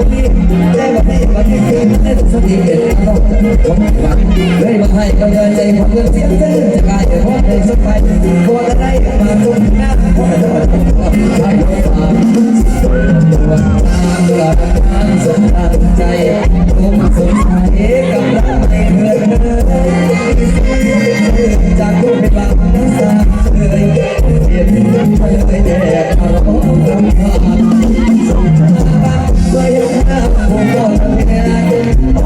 คนนี้แจ้งวันนี้วันนี้คืได้ทุกสติเด็ดเราคนรักเลยมาให้กำลังใจความเงินเสียงจะกลายเป็นความใายกว่จะได้มาตรงหน้าพอจะมาตรงกัายตัวตาวามตัวตามสมตามมสนใจกับรักในเมืองจากตัวป็บางนักสร้างเลยเห็นเลยแดดเราต้องทำผ่านสงสาร But you're not for more than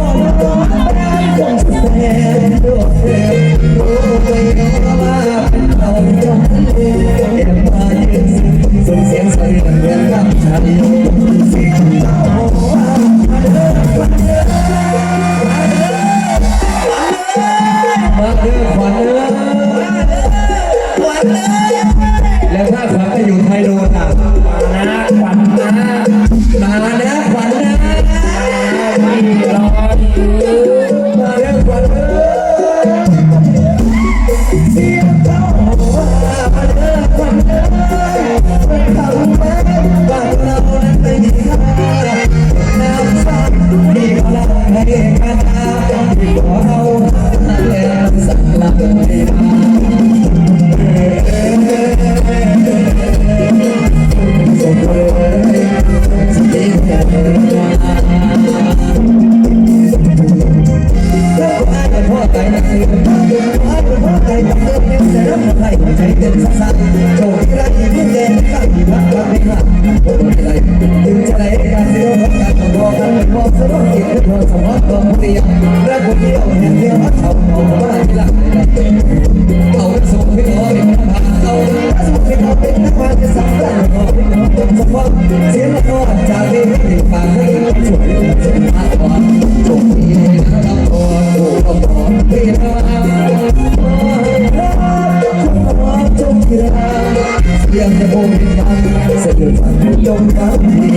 ยังคงนักเสด็จฝันยงกับดี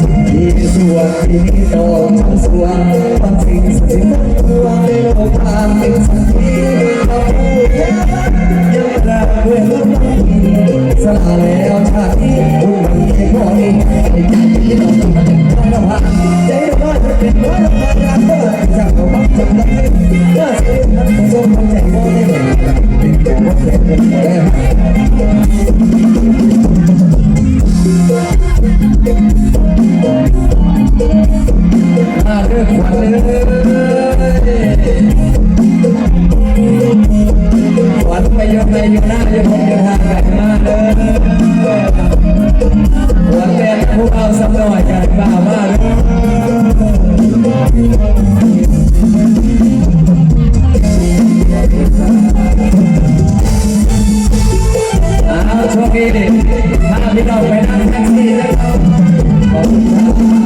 สิ่งที่สวดที่นี่ต่อทั้งสวงควางจริงสิ่งตัวในโลกทางเป็นสิ่งที่เราพูดยังแปลเวลาสละแล้วชาติทุกวันที่มองเองในใจที่เราต้องการเราหัใจร้อนเป็นร้อนมาจากเมื่อจากเราบ้างจำได้เมื่อเสียงนั้นคงทรงใจมองได้เป็นตัวเป็นแก่ ยู่น้าจะพงจะทางกันมาเด้อหัวแก้มพวกเอาสักหน่อยกันบ้ามาเด้อเอาโชคดีดิถ้าพี่น้องไปนั่งแท็กซี่แล้วอบ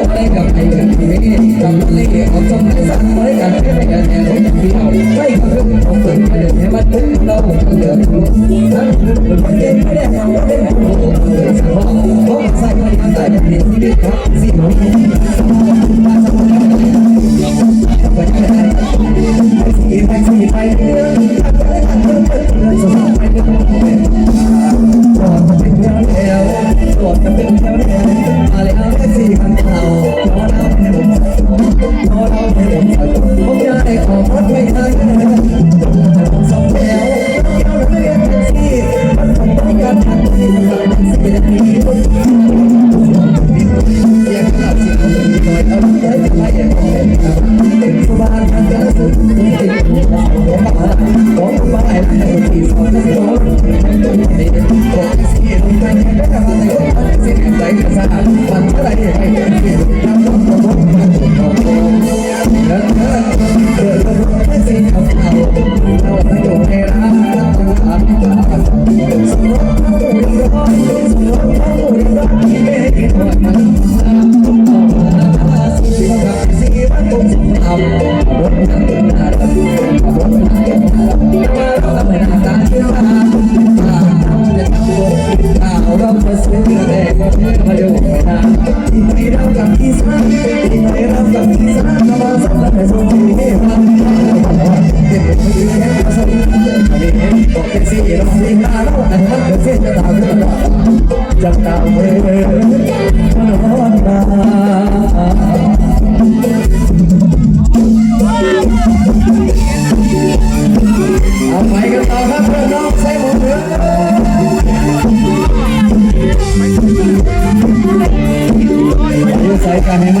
ได้กับไอ้กันทีนี้ทำอะไรเอาจมสั่งไม่กันไม่ได้กันแต่ผมยังเดียวไม่ทำเรื่องของตันเองให้มันถึงเราเดือดร้ฉันรู้ว่าคนที่ไม่ได้ทำไม่ได้ทำตัวเองสั่งเขาเขาใส่ไม่ได้แต่ยังเห็นที่เด็กครับสิ่งของ จับตามไปเรื่วทมโนนา ไปกันต่อครับเพื่อนน้องใส่หมวกเรือใ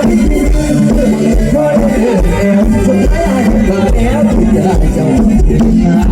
Yeah.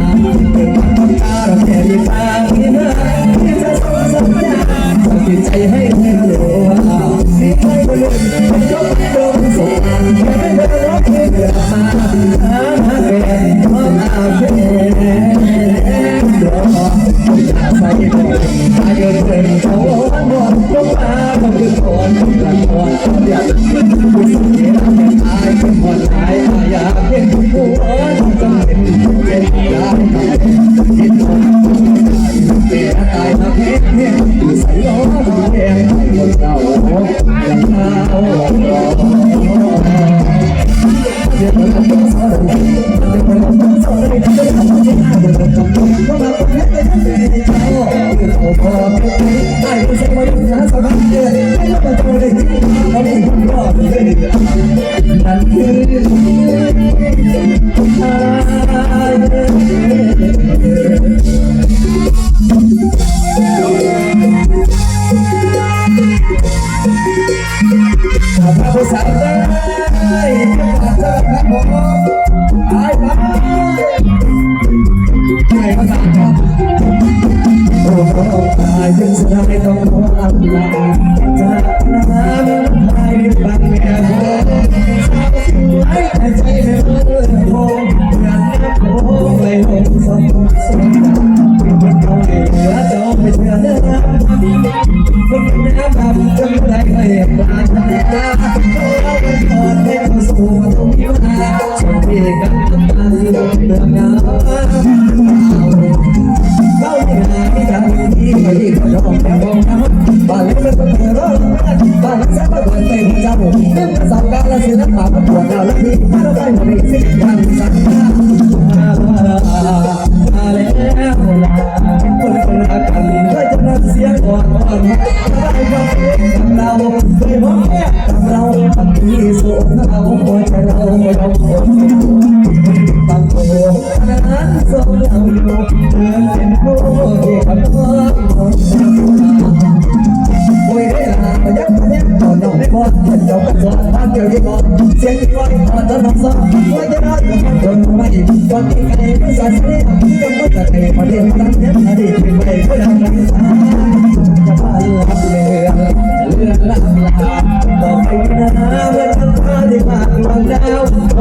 เราเราเราเราเราเราเราเรา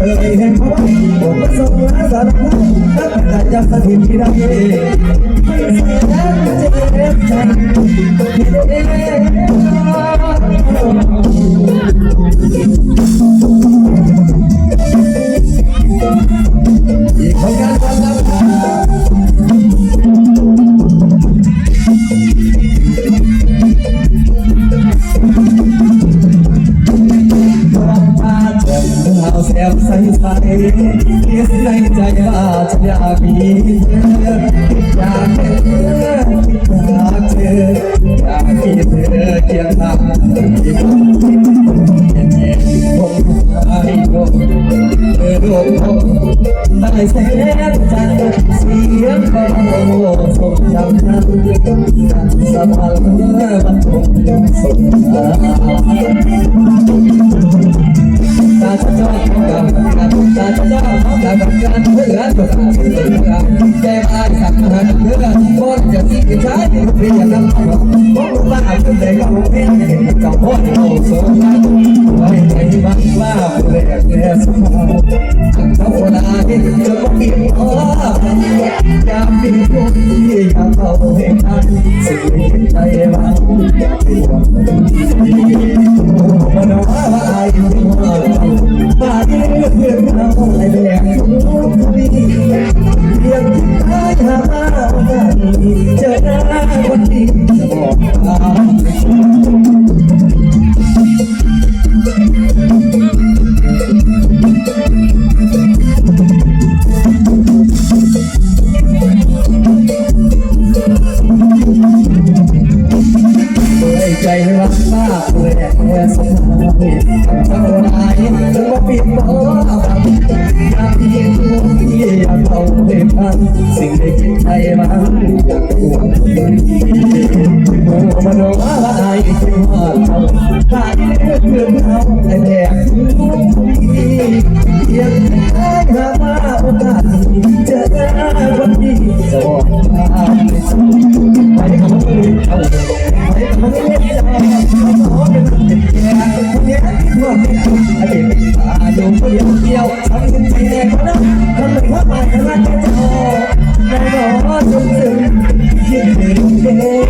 เอ่ยแห่งพลังผมประสบลาสารพัดตั้งแต่จับสถิตที่ดังเองไม่เสียแล้จเจ็บใจ Thank you. าชจ้าของเราการบูชาเจ้าของเราการเพื่อรักษาสุขภาพแก่มาสัมพันธ์เพื่อก่อนจะสิ้นใจเพื่อจะนำของของบ้านเป็นแต่ก็เพียงเห็นกับพ่อโอ้สงสารไว้ใจบ้างว่าเปลือกเนื้อสมองเขาลาที่จะมาเปลี่ยนอ้อยามเป็นคนที่อยากเข้าให้ทันสิ่งที่ใจบ้างที่หวังที่มโนว่าอายุบาดเจ็บเพื่อนเราในแดน หากเธอเกิดเราแต่แดดทุกทียังได้หาโอกาสจะได้วันนี้จบอทางไปสู่ไปกับมือเอาไปกับมือจะมาขอเป็นคนเป็นแก่ปคนแก่ที่ว่าเป็นคนอดีตเป็นตาดวเดียวเดียวทำเป็นใจแดงเขนทำเป็นว่าไปกันแะจแต่รอจนถึงยิ่งเน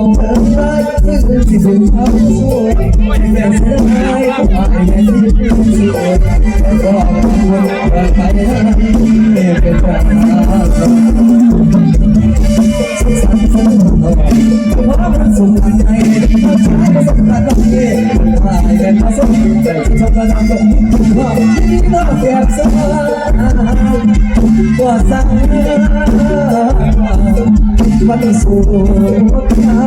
ของเธอได้ซึ่งเป็นสิ่งที่เขาช่วยแต่เธอได้ความในที่ที่สวยก็ควรรักใครเป็นปัญหาสังสมเท่าไหร่ความรักสุขใจความชายประสบการณ์ต้องเย่ตายเป็นผสมแต่ฉันชอบการทำตัวว่าที่ต้องเก็บสายตัวสั่ง วันสุดท้า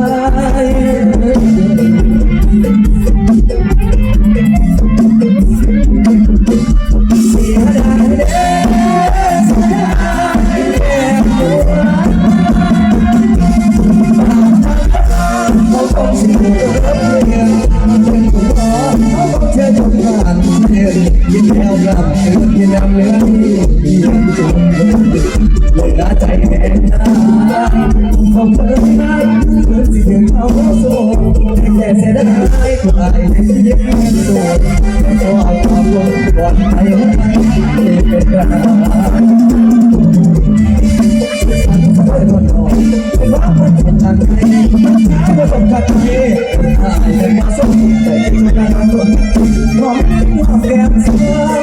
มองแก้มเธอ